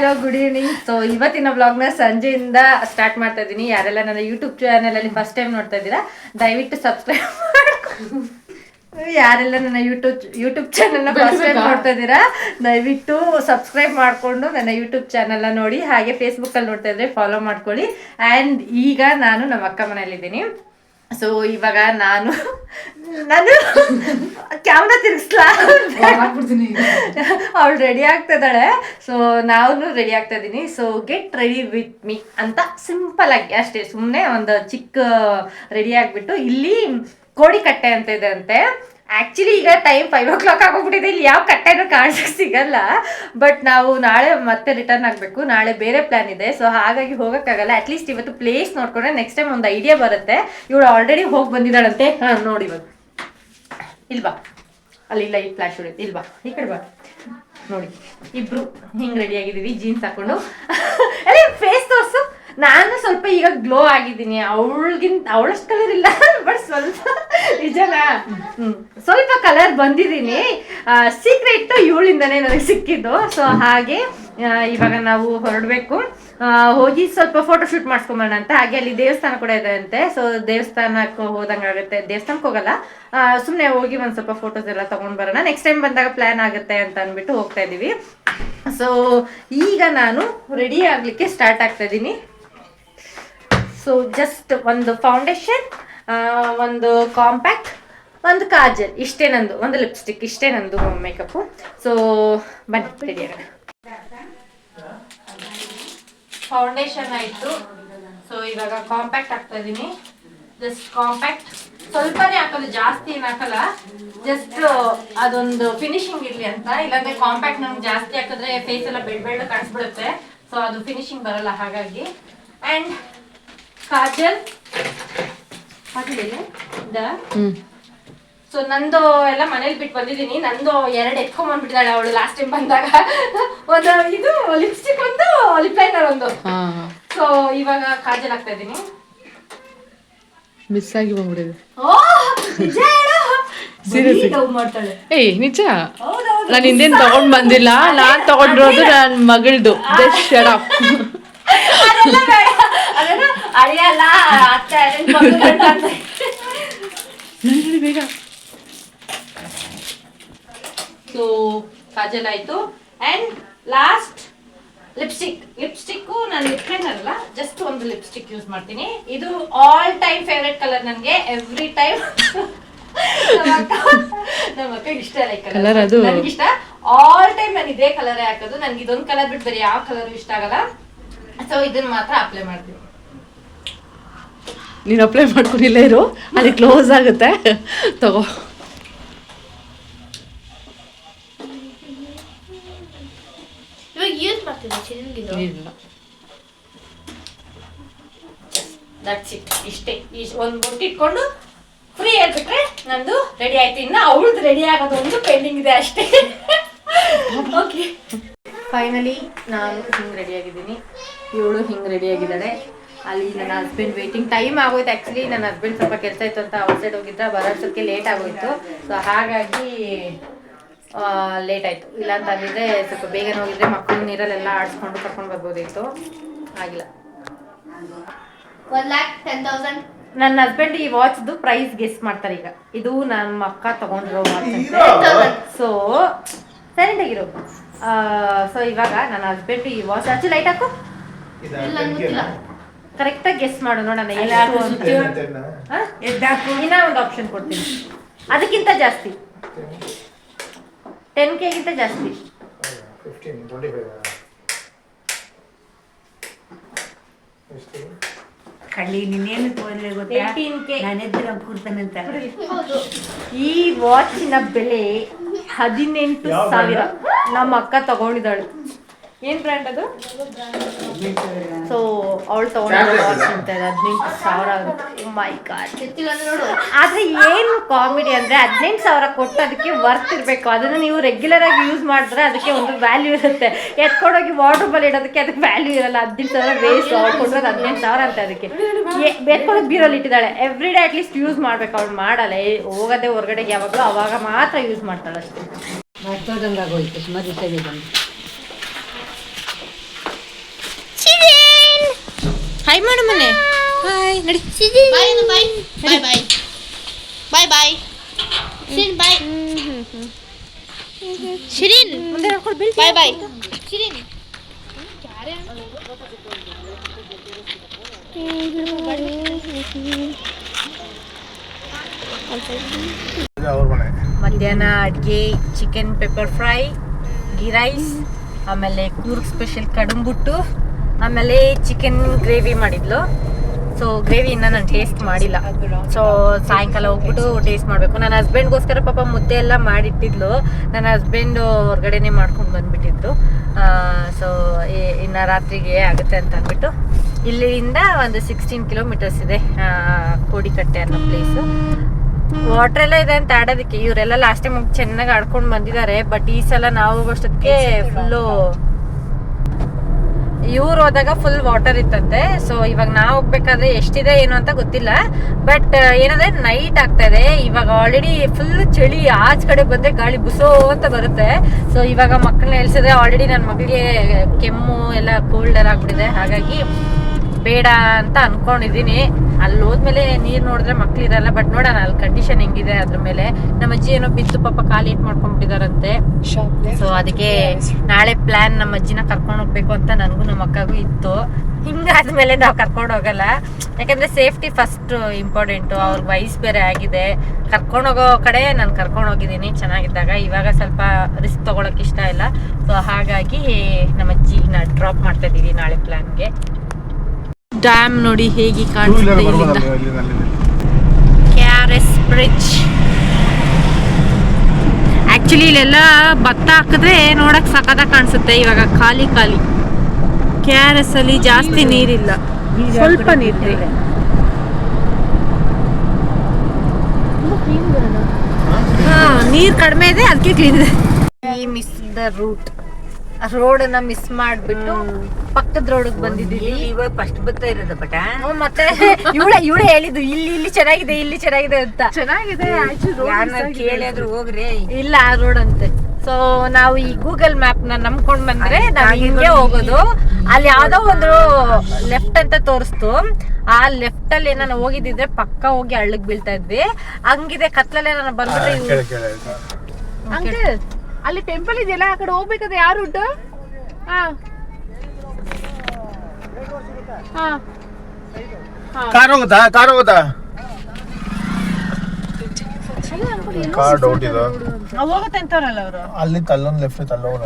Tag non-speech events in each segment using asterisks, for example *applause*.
Hello good evening so ಇವತ್ತಿನ ವ್ಲಾಗ್ನ ಸಂಜೆಯಿಂದ ಸ್ಟಾರ್ಟ್ ಮಾಡ್ತಾ ಇದ್ದೀನಿ. ಯಾರೆಲ್ಲ ನನ್ನ ಯೂಟ್ಯೂಬ್ ಚಾನೆಲ್ ಅಲ್ಲಿ ಫಸ್ಟ್ ಟೈಮ್ ನೋಡ್ತಾ ಇದ್ದೀರಾ ದಯವಿಟ್ಟು ಸಬ್ಸ್ಕ್ರೈಬ್ ಯಾರೆಲ್ಲ ನನ್ನ ಯೂಟ್ಯೂಬ್ ಯೂಟ್ಯೂಬ್ ಚಾನೆಲ್ನ ಫಸ್ಟ್ ಟೈಮ್ ನೋಡ್ತಾ ಇದ್ದೀರಾ ದಯವಿಟ್ಟು ಸಬ್ಸ್ಕ್ರೈಬ್ ಮಾಡಿಕೊಂಡು ನನ್ನ ಯೂಟ್ಯೂಬ್ ಚಾನೆಲ್ನ ನೋಡಿ ಹಾಗೆ ಫೇಸ್ಬುಕ್ಕಲ್ಲಿ ನೋಡ್ತಾ ಇದ್ರೆ ಫಾಲೋ ಮಾಡ್ಕೊಳ್ಳಿ. ಆ್ಯಂಡ್ ಈಗ ನಾನು ನಮ್ಮ ಅಕ್ಕ ಮನೇಲಿದ್ದೀನಿ. ಸೊ ಇವಾಗ ನಾನು ನಾನು ಕ್ಯಾಮ್ರಾ ತಿರ್ಗಿಸ್ಲಾ? ಹಾಕ್ಬಿಡ್ತೀನಿ. ಈಗ. ಅವಳು ರೆಡಿ ಆಗ್ತಾ ಇದ್ದಾಳೆ. ಸೊ ನಾನು ರೆಡಿ ಆಗ್ತಾ ಇದ್ದೀನಿ. So get ready with me ಅಂತ ಸಿಂಪಲ್ ಆಗಿ ಅಷ್ಟೇ ಸುಮ್ಮನೆ ಒಂದು ಚಿಕ್ಕ ರೆಡಿ ಆಗಿಬಿಟ್ಟು ಇಲ್ಲಿ ಕೋಡಿ ಕಟ್ಟೆ ಅಂತ ಇದೆ ಅಂತೆ. ಆ್ಯಕ್ಚುಲಿ ಈಗ ಟೈಮ್ ಫೈವ್ ಓ ಕ್ಲಾಕ್ ಆಗೋಗ್ಬಿಟ್ಟಿದೆ. ಇಲ್ಲಿ ಯಾವ ಕಟ್ಟೆನೂ ಕಾಣಿಸೋಕೆ ಸಿಗಲ್ಲ. ಬಟ್ ನಾವು ನಾಳೆ ಮತ್ತೆ ರಿಟರ್ನ್ ಆಗಬೇಕು. ನಾಳೆ ಬೇರೆ ಪ್ಲ್ಯಾನ್ ಇದೆ. ಸೊ ಹಾಗಾಗಿ ಹೋಗೋಕ್ಕಾಗಲ್ಲ. ಅಟ್ಲೀಸ್ಟ್ ಇವತ್ತು ಪ್ಲೇಸ್ ನೋಡ್ಕೊಂಡ್ರೆ ನೆಕ್ಸ್ಟ್ ಟೈಮ್ ಒಂದು ಐಡಿಯಾ ಬರುತ್ತೆ. ಇವಳು ಆಲ್ರೆಡಿ ಹೋಗಿ ಬಂದಿದ್ದಾಳಂತೆ. ಹಾಂ, ನೋಡಿ ಇವಾಗ ಇಲ್ವಾ ಅಲ್ಲಿ ಇಲ್ಲ ಈ ಫ್ಲಾಶ್ ಹೊಡಿಯುತ್ತೆ ಇಲ್ವಾ ಈ ಕಡೆ ಬಾ. ನೋಡಿ. ಇಬ್ರು ಹಿಂಗೆ ರೆಡಿ ಆಗಿದೀವಿ ಜೀನ್ಸ್ ಹಾಕೊಂಡು. *laughs* ಅಲ್ಲಿ ಫೇಸ್ ತೋರ್ಸು. ನಾನು ಸ್ವಲ್ಪ ಈಗ ಗ್ಲೋ ಆಗಿದ್ದೀನಿ. ಅವಳಿಗಿಂತ ಅವಳಷ್ಟು ಕಲರ್ ಇಲ್ಲ *laughs* ಬಟ್ ಸ್ವಲ್ಪ ನಿಜನಾ? ಸ್ವಲ್ಪ ಕಲರ್ ಬಂದಿದ್ದೀನಿ. ಸೀಕ್ರೆಟ್ ಇವಳಿಂದನೇ ನನಗೆ ಸಿಕ್ಕಿದ್ದು. ಸೊ ಹಾಗೆ ಇವಾಗ ನಾವು ಹೊರಡಬೇಕು. ಹೋಗಿ ಸ್ವಲ್ಪ ಫೋಟೋ ಶೂಟ್ ಮಾಡಿಸ್ಕೊಂಬರೋಣ ಅಂತ. ಹಾಗೆ ಅಲ್ಲಿ ದೇವಸ್ಥಾನ ಕೂಡ ಇದೆ ಅಂತೆ. ಸೊ ದೇವಸ್ಥಾನಕ್ಕೆ ಹೋದಂಗಾಗುತ್ತೆ ದೇವಸ್ಥಾನಕ್ಕೆ ಹೋಗಲ್ಲ. ಸುಮ್ಮನೆ ಹೋಗಿ ಒಂದು ಸ್ವಲ್ಪ ಫೋಟೋಸ್ ಎಲ್ಲ ತೊಗೊಂಡು ಬರೋಣ. ನೆಕ್ಸ್ಟ್ ಟೈಮ್ ಬಂದಾಗ ಪ್ಲಾನ್ ಆಗುತ್ತೆ ಅಂತ ಅಂದ್ಬಿಟ್ಟು ಹೋಗ್ತಾ ಇದ್ದೀವಿ ಸೊ ಈಗ ನಾನು ರೆಡಿ ಆಗಲಿಕ್ಕೆ ಸ್ಟಾರ್ಟ್ ಆಗ್ತಾ ಇದ್ದೀನಿ ಸೊ ಜಸ್ಟ್ ಒಂದು ಫೌಂಡೇಶನ್ ಒಂದು ಕಾಂಪ್ಯಾಕ್ಟ್ ಒಂದು ಕಾಜಲ್. ಇಷ್ಟೇ ನಂದು, ಒಂದು ಲಿಪ್ಸ್ಟಿಕ್ ಇಷ್ಟೇ ನಂದು ಮೇಕಪ್ಪು ಸೊ ಬನ್ನಿ ಆಗೋಣ. ಫೌಂಡೇಶನ್ ಆಯಿತು. ಸೊ ಇವಾಗ ಕಾಂಪ್ಯಾಕ್ಟ್ ಹಾಕ್ತಾ ಇದ್ದೀನಿ ಜಸ್ಟ್ ಕಾಂಪ್ಯಾಕ್ಟ್ ಸ್ವಲ್ಪನೇ ಹಾಕೋದು ಜಾಸ್ತಿ ಏನು ಹಾಕಲ್ಲ. ಜಸ್ಟ್ ಅದೊಂದು ಫಿನಿಶಿಂಗ್ ಇರಲಿ ಅಂತ. ಇಲ್ಲಾಂದ್ರೆ ಕಾಂಪ್ಯಾಕ್ಟ್ ನಮ್ಗೆ ಜಾಸ್ತಿ ಹಾಕಿದ್ರೆ ಫೇಸ್ ಎಲ್ಲ ಬೆಳ್ಳ ಕಾಣಿಸ್ಬಿಡುತ್ತೆ. ಸೊ ಅದು ಫಿನಿಶಿಂಗ್ ಬರಲ್ಲ ಹಾಗಾಗಿ. ಆ್ಯಂಡ್ ಕಾಜಲ್. ಹಾಕಿದ್ದೀನಿ ಸೊ ನಂದು ಎಲ್ಲ ಮನೇಲಿ ಬಿಟ್ಟು ಬಂದಿದ್ದೀನಿ. ನಂದು ಎರಡು ಎತ್ಕೊಂಡ್ ಬಂದ್ಬಿಟ್ಟಿದ್ದಾಳೆ ಅವಳು ಲಾಸ್ಟ್ ಟೈಮ್ ಬಂದಾಗ. ಒಂದು ಇದು ಲಿಪ್ಸ್ಟಿಕ್ ಒಂದು ಲಿಪ್ ಲೈನರ್ ಒಂದು. ಸೊ ಇವಾಗ ಕಾಜಲ್ ಆಗ್ತಾ ಇದ್ದೀನಿ. ಮಿಸ್ ಆಗಿ ಬಂದ್ಬಿಡಿದೆ ಓ ನಿಜ ಹೇಳು. Seriously? ಬರೀ love ಮಾಡ್ತಾಳೆ. ಏಯ್ ನಿಜ? ಹೌದೌದು. ನಾನು ಹಿಂದೇನ್ ತಗೊಂಡ್ ಬಂದಿಲ್ಲ. ನಾನ್ ತಗೊಂಡಿರೋದು ನನ್ ಮಗಳದು. ಬೆಸ್ಟ್ ಅದೆಲ್ಲ ಬೇಡ. ಅಳಿಯಲ್ಲ ಅತ್ತೆ. ಬೇಗ. ಸೊ ಕಾಜಲ್ ಆಯ್ತು. ಅಂಡ್ ಲಾಸ್ಟ್ ಲಿಪ್ಸ್ಟಿಕ್ ಲಿಪ್ಸ್ಟಿಕ್ ನಾನು ಲಿಪ್ ಲೈನರ್ ಅಲ್ಲ ಜಸ್ಟ್ ಒಂದು ಲಿಪ್ಸ್ಟಿಕ್ ಯೂಸ್ ಮಾಡ್ತೀನಿ. ಇದು ಆಲ್ ಟೈಮ್ ಫೇವ್ರೆಟ್ ಕಲರ್ ನನಗೆ ಎವ್ರಿ ಟೈಮ್ ನಮ್ಮ ಅಕ್ಕ ಇಷ್ಟ ಲೈಕ್ ಕಲರ್ ಅದು? ನನಗಿಷ್ಟ ಆಲ್ ಟೈಮ್ ನಾನು ಇದೇ ಕಲರೇ ಹಾಕೋದು. ನನಗೆ ಇದೊಂದು ಕಲರ್ ಬಿಟ್ಟು ಬೇರೆ ಯಾವ ಕಲರ್ ಇಷ್ಟ ಆಗಲ್ಲ. ಸೊ ಇದನ್ನ ಮಾತ್ರ ಅಪ್ಲೈ ಮಾಡ್ತೀನಿ. ನೀನ್ ಅಪ್ಲೈ ಮಾಡ್ಕೊಂಡಿಲ್ಲ ಇರು. ಅಲ್ಲಿ ಕ್ಲೋಸ್ ಆಗುತ್ತೆ. ತಗೋ. ಇವಾಗ ಯೂಸ್ ಮಾಡ್ತೀನಿ ಚಿನ್ನಗಿದು. ಇಲ್ಲ. ದಟ್ಸ್ ಇಟ್ ಇಷ್ಟೇ. ಇಷ್ಟು ಒಂದು ಬುಟ್ಟಿ ಇಟ್ಕೊಂಡು ಫ್ರೀ ಹೇಳ್ಬಿಟ್ರೆ ನಂದು ರೆಡಿ ಆಯ್ತು. ಇನ್ನು ಅವಳದು ರೆಡಿ ಆಗೋದು ಒಂದು ಪೆಂಡಿಂಗ್ ಇದೆ ಅಷ್ಟೇ. ಓಕೆ ಫೈನಲಿ ನಾನು ಹಿಂಗೆ ರೆಡಿ ಆಗಿದ್ದೀನಿ. ಇವಳು ಹಿಂಗ್ ರೆಡಿ ಆಗಿದ್ದಾಳೆ. ಅಲ್ಲಿ ನನ್ನ ಹಸ್ಬೆಂಡ್ ವೇಟಿಂಗ್ ಟೈಮ್ ಆಗೋಯ್ತು ಆ್ಯಕ್ಚುಲಿ ನನ್ನ ಹಸ್ಬೆಂಡ್ ಸ್ವಲ್ಪ ಕೆಲಸ ಇತ್ತು ಅಂತ ಔಟ್ ಸೈಡ್ ಹೋಗಿದ್ರೆ ಬರೋಷ್ಟಕ್ಕೆ ಲೇಟ್ ಆಗೋಯ್ತು. ಸೊ ಹಾಗಾಗಿ ಲೇಟ್ ಆಯಿತು. ಇಲ್ಲ ಅಂತ ಅಂದಿದ್ರೆ ಸ್ವಲ್ಪ ಬೇಗನೆ ಹೋಗಿದ್ರೆ ಮಕ್ಕಳು ನೀರಲ್ಲೆಲ್ಲ ಆಡಿಸ್ಕೊಂಡು ಕರ್ಕೊಂಡು ಬರ್ಬೋದಿತ್ತು. ಆಗಿಲ್ಲ. ಒನ್ ಲ್ಯಾಕ್ ಟೆನ್ ತೌಸಂಡ್ ನನ್ನ ಹಸ್ಬೆಂಡ್ ಈ ವಾಚ್ದು ಪ್ರೈಸ್ ಗೆಸ್ ಮಾಡ್ತಾರೆ ಈಗ. ಇದು ನಮ್ಮ ಅಕ್ಕ ತಗೊಂಡಿರೋ ವಾಚ್ ಸೊ ಸೈಲೆಂಟ್ ಆಗಿರೋ. ಸೊ ಇವಾಗ ನನ್ನ ಹಸ್ಬೆಂಡ್ ಈ ವಾಚ್ ಹಚ್ಚಿ ಲೈಟ್ ಹಾಕು. ಇಲ್ಲ ಕರೆಕ್ಟಾಗಿ ಗೆಸ್ ಮಾಡು ನೋಡೋಣ? ಇನ್ನ ಒಂದು ಆಪ್ಷನ್ ಕೊಡ್ತೀನಿ. ಅದಕ್ಕಿಂತ ಜಾಸ್ತಿ. ಟೆನ್ ಕೆಗಿಂತ ಜಾಸ್ತಿ. ಕಳ್ಳಿ ನಿನ್ನೇನು ತೋರ್ಲೆ ಈ ವಾಚಿನ ಬೆಲೆ ಹದಿನೆಂಟು ಸಾವಿರ. ನಮ್ಮ ಅಕ್ಕ ತಗೊಂಡಿದ್ದಾಳೆ. ಏನ್ ಬ್ರ್ಯಾಂಡ್ ಅದು? ಸೊ ಅವಳು ತಗೊಂಡಿರೋ ವಾಚ್ ಅಂತ ಹದಿನೆಂಟು ಸಾವಿರ ಆಗುತ್ತೆ. ಮೈ ಗಾಡ್ ಗೊತ್ತಿಲ್ಲ ನೋಡು. ಆದ್ರೆ ಏನು ಕಾಮಿಡಿ ಅಂದ್ರೆ ಹದಿನೆಂಟು ಸಾವಿರ ಕೊಟ್ಟು ಅದಕ್ಕೆ ವರ್ತ್ ಇರಬೇಕು. ಅದನ್ನ ನೀವು ರೆಗ್ಯುಲರ್ ಆಗಿ ಯೂಸ್ ಮಾಡಿದ್ರೆ ಅದಕ್ಕೆ ಒಂದು ವ್ಯಾಲ್ಯೂ ಇರುತ್ತೆ. ಎತ್ಕೊಂಡೋಗಿ ವಾಟರ್ ಇಡೋದಕ್ಕೆ ಅದಕ್ಕೆ ವ್ಯಾಲ್ಯೂ ಇರಲ್ಲ. ಹದಿನೆಂಟು ಸಾವಿರ ವೇಸ್ಟ್ ಅವ್ಳು ಕೊಟ್ಟರೆ ಹದಿನೆಂಟು ಸಾವಿರ ಅಂತ ಅದಕ್ಕೆ. ಬೇತ್ಕೊಂಡು ಬೀರಲ್ಲಿ ಇಟ್ಟಿದ್ದಾಳೆ. Every day at least use ಮಾಡ್ಬೇಕು. ಅವ್ಳು ಮಾಡಲ್ಲ. ಹೋಗೋದೇ ಹೊರಗಡೆಗೆ ಯಾವಾಗಲೂ ಅವಾಗ ಮಾತ್ರ ಯೂಸ್ ಮಾಡ್ತಾಳೆ ಅಷ್ಟೇ. ಮರ್ತೋದಂಗೆ ಆಗೋಯ್ತು ಸುಮಾರು ದಿವಸ ಬಂದು ಹಾಯ್ ಮಾಡು ಮನೆ. ಹಾಯ್ ನಡಿ. ಬಾಯ್ ಬಾಯ್ ಬಾಯ್ ಬಾಯ್ ಬಾಯ್ ಬಾಯ್ ಶಿರಿನ್ ಬಾಯ್ ಶಿರಿನ್ ಬಾಯ್ ಬಾಯ್ ಶಿರಿನ್ ಇದು ಅವ್ರ ಮನೆ ಮಧ್ಯಾಹ್ನ ಅಡುಗೆ chicken pepper fry ghee rice ಆಮೇಲೆ ಕೂರ್ಗ್ ಸ್ಪೆಷಲ್ ಕಡುಂಬುಟ್ಟು. ಆಮೇಲೆ ಚಿಕನ್ ಗ್ರೇವಿ ಮಾಡಿದ್ಲು. ಸೊ ಗ್ರೇವಿ ಇನ್ನ ನಾನು ಟೇಸ್ಟ್ ಮಾಡಿಲ್ಲ. ಸೊ ಸಾಯಂಕಾಲ ಹೋಗ್ಬಿಟ್ಟು ಟೇಸ್ಟ್ ಮಾಡಬೇಕು. ನನ್ನ ಹಸ್ಬೆಂಡ್ಗೋಸ್ಕರ ಪಾಪ ಮುದ್ದೆ ಎಲ್ಲ ಮಾಡಿಟ್ಟಿದ್ಲು. ನನ್ನ ಹಸ್ಬೆಂಡ್ ಹೊರಗಡೆನೆ ಮಾಡ್ಕೊಂಡು ಬಂದ್ಬಿಟ್ಟಿದ್ರು ಸೊ ಇನ್ನು ರಾತ್ರಿಗೆ ಆಗುತ್ತೆ ಅಂತ ಅಂದ್ಬಿಟ್ಟು ಇಲ್ಲಿಂದ ಒಂದು ಸಿಕ್ಸ್ಟೀನ್ ಕಿಲೋಮೀಟರ್ಸ್ ಇದೆ ಕೋಡಿಕಟ್ಟೆ ಅನ್ನೋ ಪ್ಲೇಸು ವಾಟರ್ ಎಲ್ಲ ಇದೆ ಅಂತ ಆಡೋದಕ್ಕೆ. ಇವರೆಲ್ಲ ಲಾಸ್ಟ್ ಟೈಮ್ ಚೆನ್ನಾಗಿ ಆಡ್ಕೊಂಡು ಬಂದಿದ್ದಾರೆ. ಬಟ್ ಈ ಸಲ ನಾವು ಅಷ್ಟೊತ್ತಿಗೆ ಫುಲ್ಲು ಇವ್ರು ಹೋದಾಗ ಫುಲ್ ವಾಟರ್ ಇತ್ತಂತೆ. ಸೊ ಇವಾಗ ನಾವು ಹೋಗ್ಬೇಕಾದ್ರೆ ಎಷ್ಟಿದೆ ಏನು ಅಂತ ಗೊತ್ತಿಲ್ಲ. ಬಟ್ ಏನಂದ್ರೆ ನೈಟ್ ಆಗ್ತಾ ಇದೆ. ಇವಾಗ ಆಲ್ರೆಡಿ ಫುಲ್ ಚಳಿ, ಆಚ ಕಡೆ ಬಂದ್ರೆ ಗಾಳಿ ಬುಸೋ ಅಂತ ಬರುತ್ತೆ. ಸೊ ಇವಾಗ ಮಕ್ಕಳನ್ನ ಎಲ್ಸಿದ್ರೆ ಆಲ್ರೆಡಿ ನನ್ನ ಮಗಳಿಗೆ ಕೆಮ್ಮು, ಎಲ್ಲ ಕೋಲ್ಡ್ ಎಲ್ಲ ಆಗ್ಬಿಟ್ಟಿದೆ. ಹಾಗಾಗಿ ಬೇಡ ಅಂತ ಅನ್ಕೊಂಡಿದೀನಿ ಅಲ್ಲಿ ಹೋದ್ಮೇಲೆ ನೀರ್ ನೋಡಿದ್ರೆ ಮಕ್ಳು ಇರಲ್ಲ ಬಟ್ ನೋಡೋಣ ಅಲ್ಲಿ ಕಂಡೀಷನ್ ಹೆಂಗಿದೆ ಅದ್ರ ಮೇಲೆ. ನಮ್ಮ ಅಜ್ಜಿ ಏನೋ ಬಿದ್ದು ಪಾಪ ಕಾಲು ಇಟ್ ಮಾಡ್ಕೊಂಡ್ಬಿಟ್ಟಿದಾರಂತೆ. ಸೊ ಅದಕ್ಕೆ ನಾಳೆ ಪ್ಲಾನ್ ನಮ್ಮ ಅಜ್ಜಿನ ಕರ್ಕೊಂಡು ಹೋಗ್ಬೇಕು ಅಂತ ನನಗೂ ನಮ್ಮ ಅಕ್ಕಗೂ ಇತ್ತು. ಹಿಂಗಾದ್ಮೇಲೆ ನಾವು ಕರ್ಕೊಂಡು ಹೋಗಲ್ಲ. ಯಾಕಂದ್ರೆ ಸೇಫ್ಟಿ ಫಸ್ಟ್ ಇಂಪಾರ್ಟೆಂಟು ಅವ್ರ ವಯಸ್ಸು ಬೇರೆ ಆಗಿದೆ. ಕರ್ಕೊಂಡು ಹೋಗೋ ಕಡೆ ನಾನು ಕರ್ಕೊಂಡು ಹೋಗಿದ್ದೀನಿ ಚೆನ್ನಾಗಿದ್ದಾಗ. ಇವಾಗ ಸ್ವಲ್ಪ ರಿಸ್ಕ್ ತಗೊಳಕ್ ಇಷ್ಟ ಇಲ್ಲ. ಸೊ ಹಾಗಾಗಿ ನಮ್ಮ ಅಜ್ಜಿನ ಡ್ರಾಪ್ ಮಾಡ್ತಾ ಇದ್ದೀವಿ ನಾಳೆ ಪ್ಲಾನ್ಗೆ ಡ್ಯಾಮ್ ನೋಡಿ ಹೇಗೆ ಕಾಣಿಸುತ್ತೆ ಇಲ್ಲಿಂದ? K R S bridge actually ಇಲ್ಲೆಲ್ಲ ಭತ್ತ ಹಾಕಿದ್ರೆ ನೋಡಕ್ ಸಖತ್ತಾಗಿ ಕಾಣಿಸುತ್ತೆ. ಇವಾಗ ಖಾಲಿ ಖಾಲಿ. ಕೆ ಆರ್ ಎಸ್ ಅಲ್ಲಿ ಜಾಸ್ತಿ ನೀರಿಲ್ಲ. ಸ್ವಲ್ಪ ನೀರಿದೆ ಹಾ ನೀರ್ ಕಡಿಮೆ ಇದೆ ಅದಕ್ಕೆ ಕ್ಲೀನ್ ಇದೆ. ಈ ಮಿಸ್ ದ ರೂಟ್. ರೋಡ್ ಅನ್ನ ಮಿಸ್ ಮಾಡ್ಬಿಟ್ಟು ಪಕ್ಕದ ರೋಡ್ ಬಂದಿದ್ದೀವಿ. ಇವಾಗ ಫಸ್ಟ್ ಬರ್ತಾ ಇರೋದು ಬಟ ಮತ್ತೆ ಇವಳೆ ಇವಳೆ ಹೇಳಿದ್ದು ಇಲ್ಲಿ ಇಲ್ಲಿ ಚೆನ್ನಾಗಿದೆ ಇಲ್ಲಿ ಚೆನ್ನಾಗಿದೆ ಅಂತ. ಚೆನ್ನಾಗಿದೆ ಕೇಳಿದ್ರು ಹೋಗ್ರಿ. ಇಲ್ಲ ಆ ರೋಡ್ ಅಂತೆ. ಸೊ ನಾವು ಈ ಗೂಗಲ್ ಮ್ಯಾಪ್ನ ನಂಬ್ಕೊಂಡ್ ಬಂದ್ರೆ ನಾವು ಹಿಂಗೆ ಹೋಗೋದು. ಅಲ್ಲಿ ಯಾವ್ದೋ ಒಂದು ಲೆಫ್ಟ್ ಅಂತ ತೋರಿಸ್ತು. ಆ ಲೆಫ್ಟ್ ಅಲ್ಲಿ ಏನಾನ ಹೋಗಿದ್ದಿದ್ರೆ ಪಕ್ಕ ಹೋಗಿ ಹಳ್ಳಕ್ ಬೀಳ್ತಾ ಇದ್ವಿ. ಹಂಗಿದೆ ಕತ್ಲಲ್ಲಿ ಏನಾನ ಬಂದ್ಬಿಟ್ರೆ ಅಂಕಲ್ ಅಲ್ಲಿ ಟೆಂಪಲ್ ಇದೆಯಲ್ಲ ಆ ಕಡೆ ಹೋಗ್ಬೇಕಾದ್ರೆ ಯಾರು ರೂಟ್ ಹಾ. ಹಾ. ಕಾರ್ ಹೋಗುತ್ತಾ ಕಾರ್ ಹೋಗುತ್ತಾ ಕಾರ್ ಡೌಟ್ ಇದು ಹೋಗುತ್ತೆ ಅಂತವ್ರಲ್ಲ ಅವರು. ಅಲ್ಲಿ ಅಲ್ಲೊಂದು ಲೆಫ್ಟ್ ಅಲ್ಲೋಗೋಣ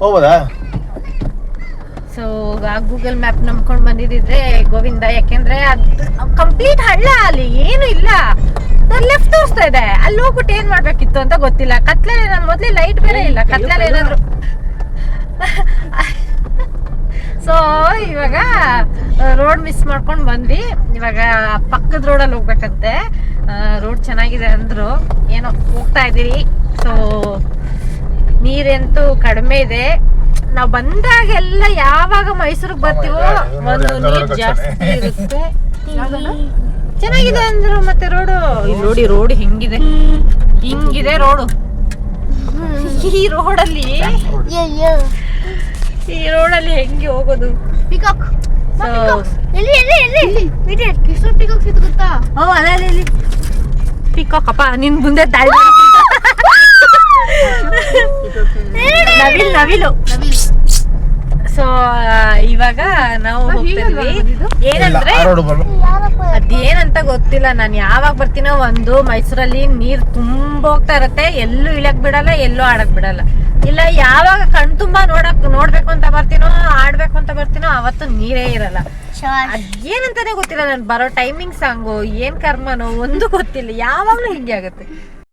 ಹೋಗ್ಬೋದಾ? ಸೊ ಗೂಗಲ್ ಮ್ಯಾಪ್ ನಂಬ್ಕೊಂಡ್ ಬಂದಿದ್ರೆ ಗೋವಿಂದ ಯಾಕೆಂದ್ರೆ ಅದು ಕಂಪ್ಲೀಟ್ ಹಳ್ಳ ಅಲ್ಲಿ. ಏನು ತೋರಿಸ್ತಾ ಇದೆ. ಅಲ್ಲಿ ಹೋಗ್ಬಿಟ್ಟು ಏನ್ ಮಾಡ್ಬೇಕಿತ್ತು ಅಂತ ಗೊತ್ತಿಲ್ಲ. ಕತ್ಲಲ್ಲಿ ನಾನು ಮೊದ್ಲೇ ಲೈಟ್ ಬೇರೆ ಇಲ್ಲ. ಕತ್ಲಲ್ಲಿ ಏನಾದ್ರು ಸೊ *laughs* ಇವಾಗ ರೋಡ್ ಮಿಸ್ ಮಾಡ್ಕೊಂಡು ಬಂದ್ವಿ. ಇವಾಗ ಪಕ್ಕದ ರೋಡಲ್ಲಿ ಹೋಗ್ಬೇಕಂತೆ. ರೋಡ್ ಚೆನ್ನಾಗಿದೆ ಅಂದ್ರು. ಏನೋ ಹೋಗ್ತಾ ಇದೀವಿ ಸೊ ನೀರಂತೂ ಕಡಿಮೆ ಇದೆ. ನಾವು ಬಂದಾಗೆಲ್ಲ ಯಾವಾಗ ಮೈಸೂರಿಗೆ ಬರ್ತೀವೋ ಒಂದು ನೀರು ಜಾಸ್ತಿ ಇರುತ್ತೆ. ಚೆನ್ನಾಗಿದೆ ಅಂದ್ರು ಮತ್ತೆ ರೋಡು. ಇಲ್ಲಿ ನೋಡಿ ರೋಡ್ ಹೆಂಗಿದೆ. ಹಿಂಗಿದೆ ರೋಡು. ಈ ರೋಡಲ್ಲಿ ಈ ರೋಡಲ್ಲಿ ಹೆಂಗೆ ಹೋಗೋದು? ಪಿಕಾಕ್ ಎಲ್ಲಿ ಎಲ್ಲಿ ಎಲ್ಲಿ? ಇದೆ ಕಿಶೋರ್ ಪಿಕಾಕ್ ಸಿಗುತ್ತೆ ಗೊತ್ತಾ? ಓ ಅಲ್ಲ ಅಲ್ಲಿ ಪಿಕಾಕ್ ಅಪ್ಪ ನಿನ್ ಮುಂದೆ ತಾಳಿ ನವಿಲ್ *laughs* ನವಿಲು. ನವಿಲ್. ಸೊ ಇವಾಗ ನಾವು ಏನಂದ್ರೆ ಅದೇನಂತ ಗೊತ್ತಿಲ್ಲ. ನಾನು ಯಾವಾಗ ಬರ್ತೀನೋ ಒಂದು ಮೈಸೂರಲ್ಲಿ ನೀರ್ ತುಂಬೋಗ್ತಾ ಇರತ್ತೆ. ಎಲ್ಲೂ ಇಳಕ್ ಬಿಡಲ್ಲ ಎಲ್ಲೂ ಆಡಕ್ ಬಿಡಲ್ಲ. ಇಲ್ಲ ಯಾವಾಗ ಕಣ್ ತುಂಬಾ ನೋಡಕ್ ನೋಡ್ಬೇಕು ಅಂತ ಬರ್ತೀನೋ ಆಡ್ಬೇಕು ಅಂತ ಬರ್ತೀನೋ ಅವತ್ತು ನೀರೇ ಇರಲ್ಲ. ಅದೇನಂತಾನೆ ಗೊತ್ತಿಲ್ಲ. ನಾನು ಬರೋ ಟೈಮಿಂಗ್ ಸಾಂಗು ಏನ್ ಕರ್ಮನೋ ಒಂದು ಗೊತ್ತಿಲ್ಲ. ಯಾವಾಗ್ಲೂ ಹಿಂಗೆ ಆಗುತ್ತೆ.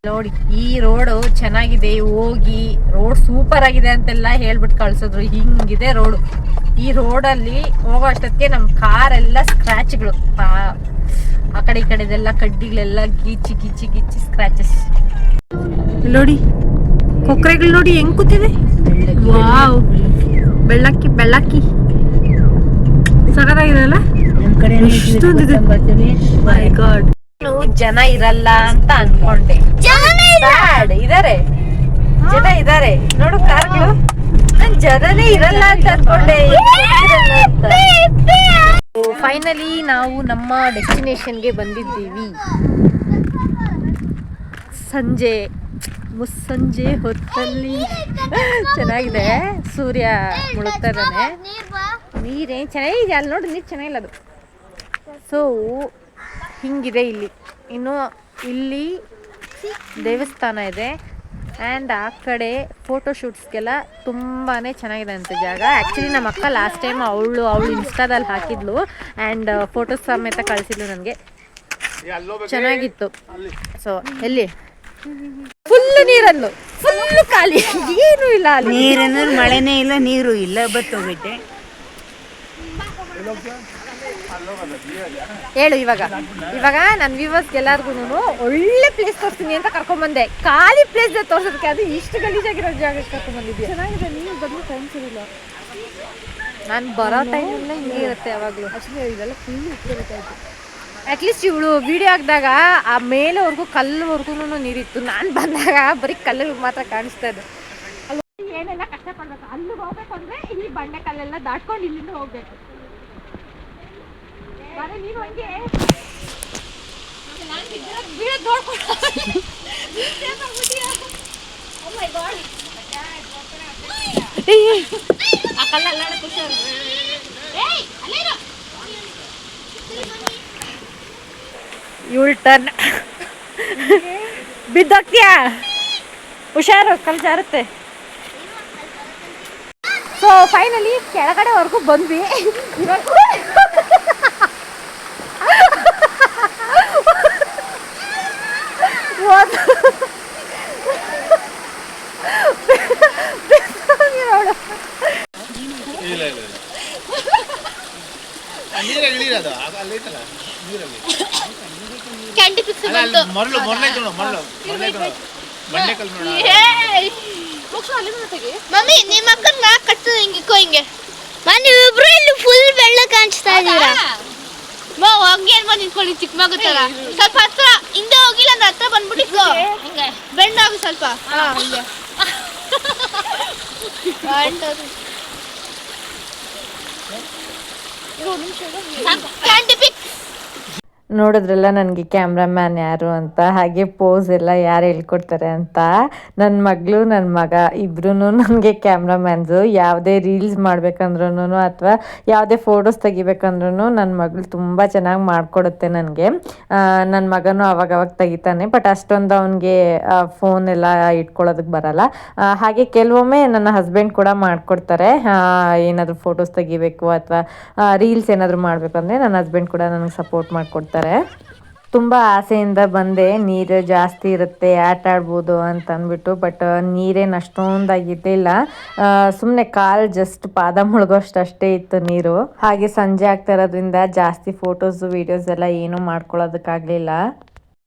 ನೋಡಿ ಈ ರೋಡು ಚೆನ್ನಾಗಿದೆ ಹೋಗಿ ರೋಡ್ ಸೂಪರ್ ಆಗಿದೆ ಅಂತೆಲ್ಲ ಹೇಳ್ಬಿಟ್ಟು ಕಳ್ಸಿದ್ರು. ಹಿಂಗಿದೆ ರೋಡ್ ಈ ರೋಡಲ್ಲಿ ಹೋಗೋ ಅಷ್ಟೊತ್ತಿಗೆ ನಮ್ ಕಾರ್ ಎಲ್ಲ ಸ್ಕ್ರಾಚ್ಗಳು ಆ ಕಡೆ ಈ ಕಡೆದೆಲ್ಲ ಕಡ್ಡಿಗಳೆಲ್ಲ ಗೀಚಿ ಗೀಚಿ ಗೀಚಿ ಸ್ಕ್ರಾಚಸ್ ನೋಡಿ ಕೊಕ್ರೆಗಳು ನೋಡಿ ಹೆಂಗ್ ಕೂತಿದೆ ವಾವ್. ಬೆಳ್ಳಕ್ಕಿ ಬೆಳ್ಳಕ್ಕಿ. ಸಗದಾಗಿದೆ ಅಲ್ಲ? ಮೈ ಗಾಡ್ ಜನ ಇರಲ್ಲ ಅಂತ ಅನ್ಕೊಂಡೆ. ಇದಾರೆ. ಜನ ಇದಾರೆ. ನೋಡು ಕಾರ್ಗಳು. ನನ್ ಜನನೇ ಇರಲ್ಲ ಅಂತ ಅನ್ಕೊಂಡೆ. ಫೈನಲಿ ನಾವು ನಮ್ಮ ಡೆಸ್ಟಿನೇಷನ್ಗೆ ಬಂದಿದ್ದೀವಿ. ಸಂಜೆ. ಮುಸ್ಸಂಜೆ ಹೊತ್ತಲ್ಲಿ. ಚೆನ್ನಾಗಿದೆ. ಸೂರ್ಯ ಮುಳುಗ್ತಾ ಇದ್ದಾನೆ ನೀರೇ ಚೆನ್ನಾಗಿದೆ ಅಲ್ಲಿ ನೋಡಿ ನೀರು ಚೆನ್ನಾಗಿಲ್ಲ ಅದು. ಸೊ ಹಿಂಗಿದೆ ಇಲ್ಲಿ. ಇನ್ನು ಇಲ್ಲಿ ದೇವಸ್ಥಾನ ಇದೆ. ಆ್ಯಂಡ್ ಆ ಕಡೆ ಫೋಟೋ ಶೂಟ್ಸ್ಗೆಲ್ಲ ತುಂಬಾ ಚೆನ್ನಾಗಿದೆ ಅಂತ ಜಾಗ. ಆ್ಯಕ್ಚುಲಿ ನಮ್ಮ ಅಕ್ಕ ಲಾಸ್ಟ್ ಟೈಮ್ ಅವಳು ಅವಳು ಇನ್ಸ್ಟಾದಲ್ಲಿ ಹಾಕಿದ್ಲು. ಆ್ಯಂಡ್ ಫೋಟೋಸ್ ಸಮೇತ ಕಳಿಸಿದ್ಲು ನನಗೆ. ಚೆನ್ನಾಗಿತ್ತು. ಸೊ ಎಲ್ಲಿ? ಫುಲ್ಲು ನೀರನ್ನು. ಫುಲ್ ಖಾಲಿ. ಏನು ಇಲ್ಲ ನೀರನ್ನು ಮಳೆನೇ ಇಲ್ಲ, ನೀರು ಇಲ್ಲ ಬತ್ತೋಗೈತೆ ಹೇಳು ಇವಾಗ. ಇವಾಗ ನನ್ನ ವ್ಯೂವರ್ಸ್ಗೆ ಎಲ್ಲರಿಗೂ ಒಳ್ಳೆ ಪ್ಲೇಸ್ ತೋರಿಸ್ತೀನಿ ಅಂತ ಕರ್ಕೊಂಡ್ಬಂದೆ ಖಾಲಿ ಪ್ಲೇಸ್ ತೋರ್ಸೋದಕ್ಕೆ ಅದು ಇಷ್ಟು ಗಲೀಜಾಗಿರೋ ಜಾಗ ಕರ್ಕೊಂಬಂದಿದ್ದೆ ಚೆನ್ನಾಗಿದೆ ನೀರು ಬಂದು ಟೈಮ್ ಇರಲಿಲ್ಲ ನಾನು ಬರೋ ಟೈಮಲ್ಲೇ ಇರುತ್ತೆ ಯಾವಾಗಲೂ. ಇದೆಲ್ಲ ಫುಲ್ ಅಟ್ಲೀಸ್ಟ್ ಇವಳು ವಿಡಿಯೋ ಹಾಕಿದಾಗ ಆ ಮೇಲೆವರೆಗೂ ಕಲ್ಲುವರೆಗೂ ನೀರಿತ್ತು. ನಾನು ಬಂದಾಗ ಬರೀ ಕಲ್ಲು ಮಾತ್ರ ಕಾಣಿಸ್ತಾ ಇದೆ ಏನೆಲ್ಲ ಕಷ್ಟಪಡ್ಬೇಕು? ಅಲ್ಲಿಗೆ ಹೋಗ್ಬೇಕು ಅಂದ್ರೆ ಇಲ್ಲಿ ಬಂಡೆ ಕಲ್ಲೆಲ್ಲ ದಾಟ್ಕೊಂಡು ಇಲ್ಲಿಂದ ಹೋಗ್ಬೇಕು. ಇವಳು ಟರ್ನ್ ಬಿದ್ದೋಗ್ತೀಯಾ ಹುಷಾರು ಕಲ್ ಸೊ ಫೈನಲಿ ಕೆಳಗಡೆವರೆಗೂ ಬಂದ್ವಿ ಇವಾಗ ಒಂದು ಬಿದ್ದೋಗಿರೋಳು. ಇಲ್ಲ ಇಲ್ಲ ಇಲ್ಲ ನೀರಲ್ಲಿ ಇಳಿಯೋದು ಅಲ್ಲೈತಲ್ಲ ನೀರಲ್ಲಿ ಕ್ಯಾಂಡಿ ಪಿಕ್ಸ್ ಅಲ್ಲ ಅಲ್ಲಿ ಮರಳು ಮರಳೈತೆ ನೋಡು ಮರಳು ಮರಳೈತೆ ನೋಡು. ಬಂಡೆಕಲ್ ನೋಡು ಮಮ್ಮಿ ನಿಮ್ಮ ಅಕ್ಕನ ಕಟ್ಟದ ಹಿಂಗೆ ಇಕ್ಕೋ ಹಿಂಗೆ. ನೀವಿಬ್ರು ಇಲ್ಲಿ ಫುಲ್ ಬೆಳ್ಳ ಕಾಣಿಸ್ತಾ ಇದ್ದೀರಾ? ಮಾ ಹಂಗೆ ನಿಂತ್ಕೊಳ್ಳಿ ಚಿಕ್ಕ ಮಗು ತರ. ಸ್ವಲ್ಪ ಹತ್ರ ಹಿಂದೆ ಹೋಗಿಲ್ಲ ಅಂದ್ರೆ ಹತ್ರ ಸ್ವಲ್ಪ. ಹಿಂಗೆ. ಬೆಂಡ್ ಆಗು ಸ್ವಲ್ಪ ಹಾ ಹಿಂಗೆ ಕ್ಯಾಂಡಿ ಪಿಕ್ ನೋಡಿದ್ರಲ್ಲ ನನಗೆ ಕ್ಯಾಮ್ರಾಮ್ಯಾನ್ ಯಾರು ಅಂತ, ಹಾಗೆ ಪೋಸ್ ಎಲ್ಲ ಯಾರು ಹೇಳ್ಕೊಡ್ತಾರೆ ಅಂತ. ನನ್ನ ಮಗಳು ನನ್ನ ಮಗ ಇಬ್ರು ನನಗೆ ಕ್ಯಾಮ್ರಾಮ್ಯಾನ್ಸು. ಯಾವುದೇ ರೀಲ್ಸ್ ಮಾಡಬೇಕಂದ್ರೂ ಅಥವಾ ಯಾವುದೇ ಫೋಟೋಸ್ ತೆಗಿಬೇಕಂದ್ರೂ ನನ್ನ ಮಗಳು ತುಂಬ ಚೆನ್ನಾಗಿ ಮಾಡಿಕೊಡುತ್ತೆ ನನಗೆ. ನನ್ನ ಮಗನೂ ಅವಾಗವಾಗ ತೆಗಿತಾನೆ ಬಟ್ ಅಷ್ಟೊಂದು ಅವನಿಗೆ ಫೋನ್ ಎಲ್ಲ ಇಟ್ಕೊಳ್ಳೋದಕ್ಕೆ ಬರಲ್ಲ. ಹಾಗೆ ಕೆಲವೊಮ್ಮೆ ನನ್ನ ಹಸ್ಬೆಂಡ್ ಕೂಡ ಮಾಡಿಕೊಡ್ತಾರೆ. ಏನಾದರೂ ಫೋಟೋಸ್ ತೆಗಿಬೇಕು ಅಥವಾ ರೀಲ್ಸ್ ಏನಾದರೂ ಮಾಡಬೇಕು ಅಂದರೆ ನನ್ನ ಹಸ್ಬೆಂಡ್ ಕೂಡ ನನಗೆ ಸಪೋರ್ಟ್ ಮಾಡಿಕೊಡ್ತಾರೆ. ತುಂಬ ಆಸೆಯಿಂದ ಬಂದೆ, ನೀರು ಜಾಸ್ತಿ ಇರುತ್ತೆ, ಆಟ ಆಡ್ಬೋದು ಅಂತ ಅಂದ್ಬಿಟ್ಟು ಬಟ್ ನೀರೇನು ಅಷ್ಟೊಂದಾಗಿದ್ದಿಲ್ಲ ಸುಮ್ಮನೆ ಕಾಲು ಜಸ್ಟ್ ಪಾದ ಮುಳುಗೋಷ್ಟು ಇತ್ತು ನೀರು. ಹಾಗೆ ಸಂಜೆ ಆಗ್ತಾ ಇರೋದ್ರಿಂದ ಜಾಸ್ತಿ ಫೋಟೋಸ್ ವಿಡಿಯೋಸ್ ಎಲ್ಲ ಏನೂ ಮಾಡ್ಕೊಳ್ಳೋದಕ್ಕಾಗಲಿಲ್ಲ.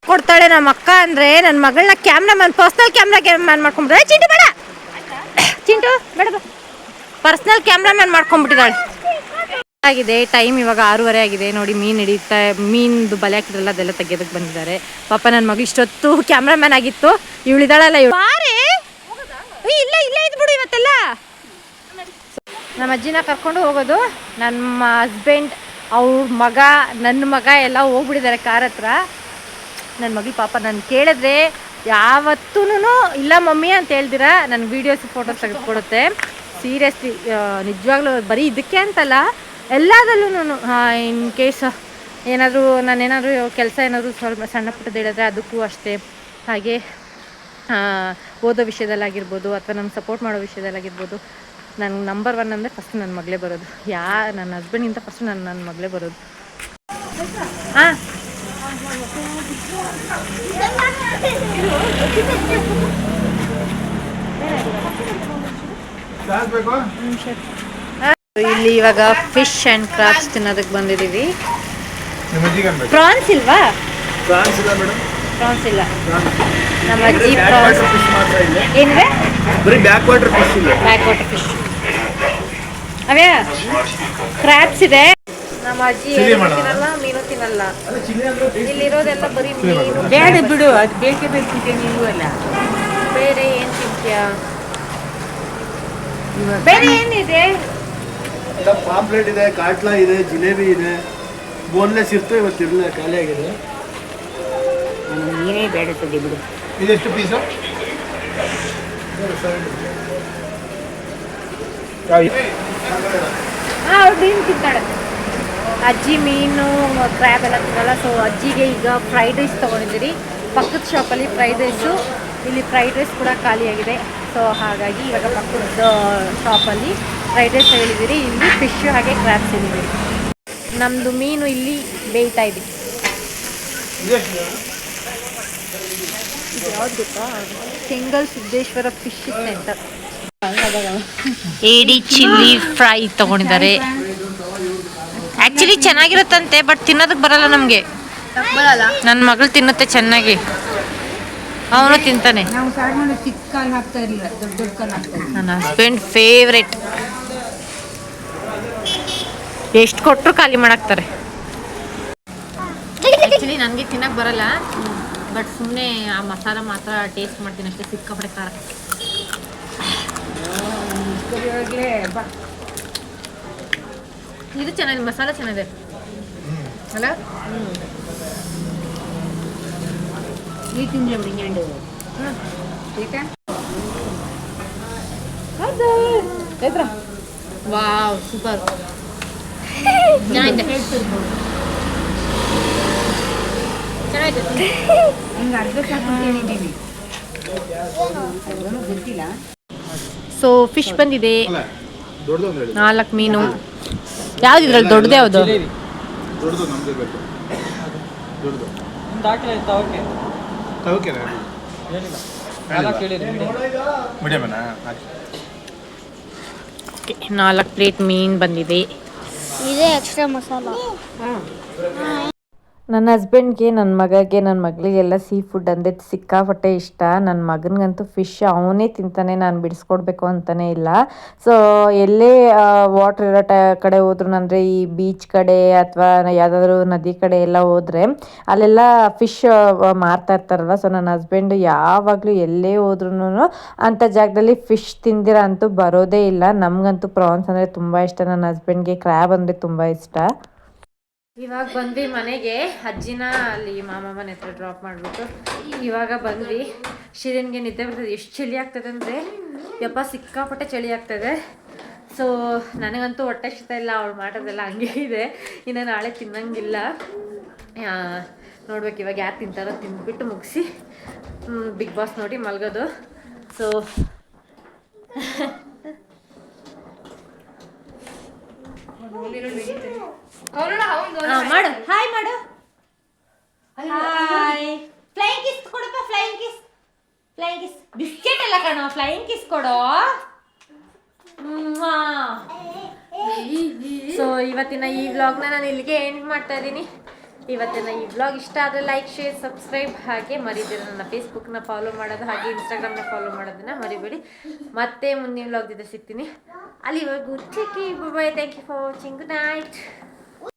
ಕೊಡ್ತಾಳೆ ನಮ್ಮ ಅಕ್ಕ ಅಂದ್ರೆ ನನ್ನ ಮಗಳನ್ನ ಮ್ಯಾನ್ ಪರ್ಸ್ನಲ್ ಕ್ಯಾಮ್ರಾ ಮ್ಯಾನ್ ಮಾಡ್ಕೊಂಡ್ಬಿಟ್ರೆ. ಚಿಂಟು ಬೇಡ. ಚಿಂಟು, ಬೇಡ ಪರ್ಸನಲ್ ಕ್ಯಾಮ್ರಾಮನ್ ಮಾಡ್ಕೊಂಡ್ಬಿಟ್ಟಿದ್ದಾಳೆ. ಆಗಿದೆ. ಟೈಮ್ ಇವಾಗ ಆರೂವರೆ ಆಗಿದೆ. ನೋಡಿ ಮೀನ್ ಹಿಡಿತಾ ಮೀನ್ದು ಬಲೆ ಹಾಕಿದ್ರಲ್ಲ ಅದೆಲ್ಲ ತೆಗೆದಕ್ ಬಂದಿದ್ದಾರೆ. ಪಾಪ ನನ್ನ ಮಗ ಇಷ್ಟೊತ್ತು ಕ್ಯಾಮ್ರಾಮನ್ ಆಗಿತ್ತು. ಇವಳಿದಾಳಲ್ಲ ಏ, ಇಲ್ಲ ಇದ್ಬಿಡು ಇವತ್ತೆಲ್ಲ. ನಮ್ಮ ಅಜ್ಜಿನ ಕರ್ಕೊಂಡು ಹೋಗೋದು. ನಮ್ಮ ಹಸ್ಬೆಂಡ್ ಅವ್ರ ಮಗ ನನ್ನ ಮಗ ಎಲ್ಲ ಹೋಗ್ಬಿಟ್ಟಿದ್ದಾರೆ ಕಾರ್ ಹತ್ರ. ನನ್ನ ಮಗಳು ಪಾಪ ನಾನು ಕೇಳಿದ್ರೆ ಯಾವತ್ತೂ ಇಲ್ಲ ಮಮ್ಮಿ ಅಂತ ಹೇಳ್ದಿರ ನನ್ನ ವೀಡಿಯೋಸ್ ಫೋಟೋಸ್ ತೆಗೆದುಕೊಡುತ್ತೆ. ಸೀರಿಯಸ್ಲಿ ನಿಜವಾಗ್ಲೂ ಬರೀ ಇದಕ್ಕೆ ಅಂತಲ್ಲ. ಎಲ್ಲದಲ್ಲೂ ಇನ್ ಕೇಸ್ ಏನಾದರೂ ನಾನೇನಾದರೂ ಕೆಲಸ ಏನಾದರೂ ಸ್ವಲ್ಪ ಸಣ್ಣ ಪುಟ್ಟದ್ದು ಹೇಳಿದ್ರೆ ಅದಕ್ಕೂ ಅಷ್ಟೇ. ಹಾಗೆ ಆ, ಓದೋ ವಿಷಯದಲ್ಲಾಗಿರ್ಬೋದು ಅಥವಾ ನಮ್ಮ ಸಪೋರ್ಟ್ ಮಾಡೋ ವಿಷಯದಲ್ಲಾಗಿರ್ಬೋದು. ನನಗೆ ನಂಬರ್ ಒನ್ ಅಂದರೆ ಫಸ್ಟ್ ನನ್ನ ಮಗಳೇ ಬರೋದು. ಯಾ ನನ್ನ ಹಸ್ಬೆಂಡಿಂದ ಫಸ್ಟ್ ನನ್ನ ನನ್ನ ಮಗಳೇ ಬರೋದು. ಹಾಂ ಇಲ್ಲಿ ಇವಾಗ ಫಿಶ್ ಅಂಡ್ ಕ್ರಾಪ್ಸ್ ತಿನ್ನೋದಕ್ಕೆ ಬಂದಿದ್ದೀವಿ ಪ್ರಾನ್ಸ್ ಇಲ್ವಾ? ಫ್ರಾನ್ಸ್ ಇಲ್ಲ ಮೇಡಮ್. ಪ್ರಾನ್ಸ್ ಇಲ್ಲ. ನಮ್ಮ ಅಜ್ಜಿ ಪ್ರಾನ್ಸ್ ಫಿಶ್ ಮಾತ್ರ ಇಲ್ಲ ಏನಿದೆ? ಬರೀ ಬ್ಯಾಕ್ ವಾಟರ್ ಫಿಶ್ ಇಲ್ಲ ಬ್ಯಾಕ್ ವಾಟರ್ ಫಿಶ್ ಅವೇ ಕ್ರಾಪ್ಸ್ ಇದೆ. ನಮ್ಮ ಅಜ್ಜಿ? ತಿನ್ನಲ್ಲ ಮೀನು ತಿನ್ನಲ್ಲ. ಇಲ್ಲಿರೋದೆಲ್ಲ ಬರೀ ಮೀನು. ಬೇಡ ಬಿಡು ಅದು ಬೇಕೇ ಬೇಕು ನೀವು ಅಲ್ಲ. ಬೇರೆ ಏನ್ ತಿಂತೀಯ? ಬೇರೆ ಏನಿದೆ? ಪಾಂಪ್ಲೆಟ್ ಇದೆ ಕಾಟ್ಲಾ ಇದೆ ಜಿಲೇಬಿ ಇದೆ. ಬೋನ್ಲೆಸ್ ಇತ್ತು ಇವತ್ತು ಇರಲಿಲ್ಲ ಖಾಲಿ ಆಗಿದೆ. ನೀನೇ ಬೇಡ ತಡಿ ಬಿಡು. ಇದೆಷ್ಟು ಪೀಸು ಅವ್ರು ಮೀನು ತಿಂತಾಳೆ. ಅಜ್ಜಿ ಮೀನು ಕ್ರ್ಯಾಬ್ ಎಲ್ಲ ತಿನ್ನಲ್ಲ. ಸೊ ಅಜ್ಜಿಗೆ ಈಗ ಫ್ರೈಡ್ ರೈಸ್ ತೊಗೊಂಡಿದ್ದೀರಿ. ಪಕ್ಕದ ಶಾಪಲ್ಲಿ ಫ್ರೈಡ್ ರೈಸು ಇಲ್ಲಿ ಫ್ರೈಡ್ ರೈಸ್ ಕೂಡ ಖಾಲಿಯಾಗಿದೆ ಸೊ ಹಾಗಾಗಿ ಇವಾಗ ಪಕ್ಕದ ಶಾಪಲ್ಲಿ ಫ್ರೈಡ್ ರೈಸ್ ಹೇಳಿದ್ದೀರಿ ಇಲ್ಲಿ ಫಿಶ್ ಹಾಗೆ ಕ್ರ್ಯಾಬ್ಸ್ ಹೇಳಿದ್ದೀರಿ. ನಮ್ಮದು ಮೀನು ಇಲ್ಲಿ ಬೇಯ್ತಾ ಇದೆ. ಯಾವ್ದು ಗೊತ್ತಾ ಕೆಂಗಲ್ ಸಿದ್ದೇಶ್ವರ ಫಿಶ್ ಸೆಂಟರ್ ಏಡಿ ಚಿಲ್ಲಿ ಫ್ರೈ ತಗೊಂಡಿದ್ದಾರೆ. ಆಕ್ಚುಲಿ ಚೆನ್ನಾಗಿರುತ್ತಂತೆ ಬಟ್ ತಿನ್ನೋದಕ್ಕೆ ಬರಲ್ಲ ನಮಗೆ. ನನ್ನ ಮಗಳು ತಿನ್ನುತ್ತೆ ಚೆನ್ನಾಗಿ. ಅವನು ತಿಂತಾನೆ. ನಾವು ಸಾಮಾನು ಚಿಕ್ಕ ಕಾಲು ಹಾಕ್ತಾ ಇರಲಿಲ್ಲ ದೊಡ್ಡ ದೊಡ್ಡ ಕಾಲು ಹಾಕ್ತಾ ನನ್ನ ಹಸ್ಬೆಂಡ್ ಫೇವ್ರೆಟ್ ಎಷ್ಟು ಕೊಟ್ಟರು ಖಾಲಿ ಮಾಡಾಕ್ತಾರೆ. ಆ್ಯಕ್ಚುಲಿ ನನಗೆ ತಿನ್ನಕ್ಕೆ ಬರಲ್ಲ. ಬಟ್ ಸುಮ್ಮನೆ ಆ ಮಸಾಲ ಮಾತ್ರ ಟೇಸ್ಟ್ ಮಾಡ್ತೀನಿ ಅಷ್ಟೇ, ಸಿಕ್ಕಾಪಟ್ಟೆ ಖಾರ. ಇದು ಚೆನ್ನಾಗಿ ಮಸಾಲ ಚೆನ್ನಾಗಿದೆ. ಅಲ್ಲ ಈ ತಿಂದ್ರೆ ಬಿಡಿ ಬೇಕಾ ವಾವ್, ಸೂಪರ್. ಸೊ ಫಿಶ್ ಬಂದಿದೆ. ನಾಲ್ಕು ಮೀನು. ಯಾವ್ದು ಇದ್ರಲ್ಲಿ ದೊಡ್ಡದು ಯಾವುದು? ಪ್ಲೇಟ್ ಮೀನ್ ಬೇಕು ದೊಡ್ಡದು ತವಕೆನಾ ಮೀಡಿಯಮನಾ ನಾಲ್ಕು ಪ್ಲೇಟ್ ಮೀನು ಬಂದಿದೆ ಇದೇ ಎಕ್ಸ್ಟ್ರಾ ಮಸಾಲ ನನ್ನ ಹಸ್ಬೆಂಡ್ಗೆ ನನ್ನ ಮಗಗೆ, ನನ್ನ ಮಗಳಿಗೆಲ್ಲ ಸೀ ಫುಡ್ ಅಂದರೆ ಸಿಕ್ಕಾಪಟ್ಟೆ ಇಷ್ಟ. ನನ್ನ ಮಗನಿಗಂತೂ ಫಿಶ್ ಅವನೇ ತಿಂತಾನೆ, ನಾನು ಬಿಡಿಸ್ಕೊಡ್ಬೇಕು ಅಂತಲೇ ಇಲ್ಲ. ಸೊ ಎಲ್ಲೇ ವಾಟ್ರ್ ಇರೋ ಟ, ಕಡೆ ಹೋದ್ರು ಅಂದರೆ ಈ ಬೀಚ್ ಕಡೆ ಅಥವಾ ಯಾವುದಾದ್ರೂ ನದಿ ಕಡೆ ಎಲ್ಲ ಹೋದರೆ, ಅಲ್ಲೆಲ್ಲ ಫಿಶ್ ಮಾರ್ತಾ ಇರ್ತಾರಲ್ವ? ಸೊ ನನ್ನ ಹಸ್ಬೆಂಡ್ ಯಾವಾಗಲೂ ಎಲ್ಲೇ ಹೋದ್ರೂ ಅಂಥ ಜಾಗದಲ್ಲಿ ಫಿಶ್ ತಿಂದಿರ ಅಂತೂ ಬರೋದೇ ಇಲ್ಲ. ನಮಗಂತೂ ಪ್ರಾನ್ಸ್ ಅಂದರೆ ತುಂಬ ಇಷ್ಟ. ನನ್ನ ಹಸ್ಬೆಂಡ್ಗೆ ಕ್ರ್ಯಾಬ್ ಅಂದರೆ ತುಂಬ ಇಷ್ಟ. ಇವಾಗ ಬಂದ್ವಿ ಮನೆಗೆ. ಅಜ್ಜಿನ ಅಲ್ಲಿ ಮಾಮ ಮನೆ ಹತ್ರ ಡ್ರಾಪ್ ಮಾಡಿಬಿಟ್ಟು. ಇವಾಗ ಬಂದ್ವಿ. ಶಿರಿನ್ಗೆ ನಿದ್ದೆ ಬರ್ತದೆ. ಎಷ್ಟು ಚಳಿ ಆಗ್ತದೆ ಅಂದರೆ? ಯಪ್ಪ, ಸಿಕ್ಕಾಪಟ್ಟೆ ಚಳಿ ಆಗ್ತದೆ. ಸೊ ನನಗಂತೂ ಹೊಟ್ಟೆ ಇಷ್ಟ ಇಲ್ಲ. ಅವಳು ಮಾಡೋದೆಲ್ಲ ಹಂಗೆ ಇದೆ. ಇನ್ನು ನಾಳೆ ತಿನ್ನಂಗಿಲ್ಲ. ನೋಡ್ಬೇಕು. ಇವಾಗ ಯಾರು ತಿಂತಾರೋ ತಿಂದ್ಬಿಟ್ಟು ಮುಗಿಸಿ. ಬಿಗ್ ಬಾಸ್ ನೋಡಿ ಮಲಗೋದು. ಸೊ ಮಾಡು. ಹಾಯ್ ಮಾಡು. ಹಾಯ್ ಫ್ಲೈಂಗ್ ಕಿಸ್ ಕೊಡಪ್ಪ flying kiss flying kiss biscuit ಎಲ್ಲ ಕಣೋ ಫ್ಲೈಂಗ್ ಕಿಸ್ ಕೊಡೋ. ಸೊ ಇವತ್ತಿನ ಈ ವ್ಲಾಗ್ನ ನಾನು ಇಲ್ಲಿಗೆ ಎಂಡ್ ಮಾಡ್ತಾ ಇದ್ದೀನಿ. ಇವತ್ತಿನ ಈ ವ್ಲಾಗ್ ಇಷ್ಟ ಆದರೆ ಲೈಕ್ ಶೇರ್ ಸಬ್ಸ್ಕ್ರೈಬ್ ಹಾಗೆ ಮರಿದಿರ ನನ್ನ ಫೇಸ್ಬುಕ್ನ ಫಾಲೋ ಮಾಡೋದು ಹಾಗೆ ಇನ್ಸ್ಟಾಗ್ರಾಮ್ನ ಫಾಲೋ ಮಾಡೋದನ್ನ ಮರಿಬೇಡಿ. ಮತ್ತೆ ಮುಂದಿನ ವ್ಲಾಗ್ ಜೊತೆ ಸಿಗ್ತೀನಿ. ಅಲ್ಲಿವರೆಗೂ bye thank you for watching good night